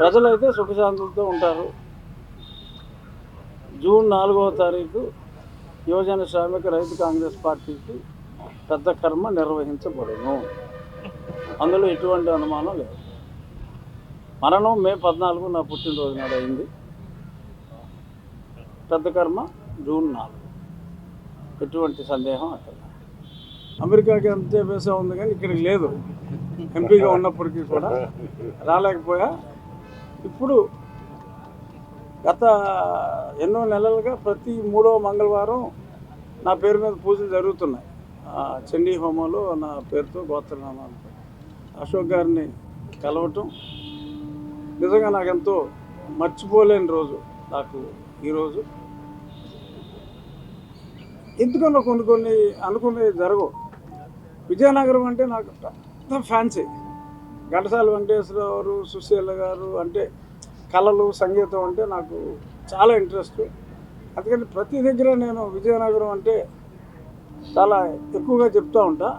ప్రజలైతే సుఖశాంతులతో ఉంటారు. జూన్ నాలుగవ తారీఖు యువజన శ్రామిక రైతు కాంగ్రెస్ పార్టీకి పెద్ద కర్మ నిర్వహించబడును. అందులో ఎటువంటి అనుమానం లేదు. మరణం మే పద్నాలుగు నా పుట్టినరోజు నాడు అయింది. పెద్ద కర్మ జూన్ నాలుగు. ఎటువంటి సందేహం అక్కడ అమెరికాకి అంతే వేసా ఉంది కానీ ఇక్కడికి లేదు. ఎంపీగా ఉన్నప్పటికీ కూడా రాలేకపోయా. ఇప్పుడు గత ఎన్నో నెలలుగా ప్రతి మూడో మంగళవారం నా పేరు మీద పూజలు జరుగుతున్నాయి. చండీ హోమంలో నా పేరుతో గోత్రనామాలు. అశోక్ గారిని కలవటం నిజంగా నాకు ఎంతో మర్చిపోలేని రోజు నాకు ఈరోజు ఎందుకన్నా కొన్ని కొన్ని అనుకునేవి జరగవు. విజయనగరం అంటే నాకు పెద్ద ఫ్యాన్సీ. ఘంటసాల వెంకటేశ్వరరావు గారు సుశీల గారు అంటే కళలు సంగీతం అంటే నాకు చాలా ఇంట్రెస్ట్. అందుకని ప్రతి దగ్గర నేను విజయనగరం అంటే చాలా ఎక్కువగా చెప్తూ ఉంటా.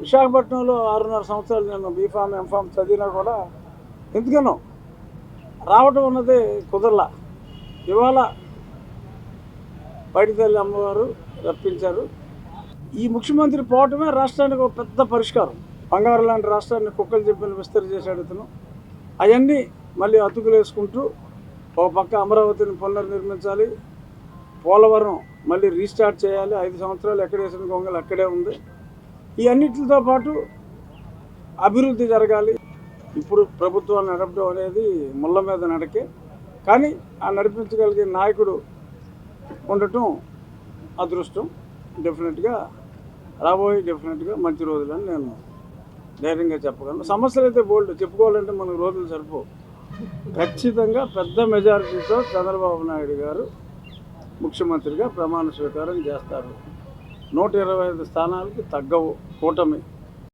విశాఖపట్నంలో ఆరున్నర సంవత్సరాలు నేను బీఫామ్ ఎంఫామ్ చదివినా కూడా ఎందుకనో రావటం అన్నది కుదరలా. ఇవాళ బయట తల్లి అమ్మవారు రప్పించారు. ఈ ముఖ్యమంత్రి పోవటమే రాష్ట్రానికి ఒక పెద్ద పరిష్కారం. బంగారు లాంటి రాష్ట్రాన్ని కుక్కలు చెప్పిన విస్తరి చేశాడు ఇతను అవన్నీ మళ్ళీ అతుకులేసుకుంటూ ఒక పక్క అమరావతిని పునర్నిర్మించాలి. పోలవరం మళ్ళీ రీస్టార్ట్ చేయాలి. ఐదు సంవత్సరాలు ఎక్కడ వేసిన గొంగలు అక్కడే ఉంది. ఈ అన్నిటితో పాటు అభివృద్ధి జరగాలి. ఇప్పుడు ప్రభుత్వాన్ని నడపడం అనేది ముళ్ళ మీద నడకే. కానీ ఆ నడిపించగలిగే నాయకుడు ఉండటం అదృష్టం. డెఫినెట్గా రాబోయే డెఫినెట్గా మంచి రోజులని నేను ధైర్యంగా చెప్పగలను. సమస్యలు అయితే బోల్డ్. చెప్పుకోవాలంటే మనకు రోజులు సరిపోవు. ఖచ్చితంగా పెద్ద మెజారిటీతో చంద్రబాబు నాయుడు గారు ముఖ్యమంత్రిగా ప్రమాణ స్వీకారం చేస్తారు. నూట ఇరవై ఐదు స్థానాలకి తగ్గవు కూటమి.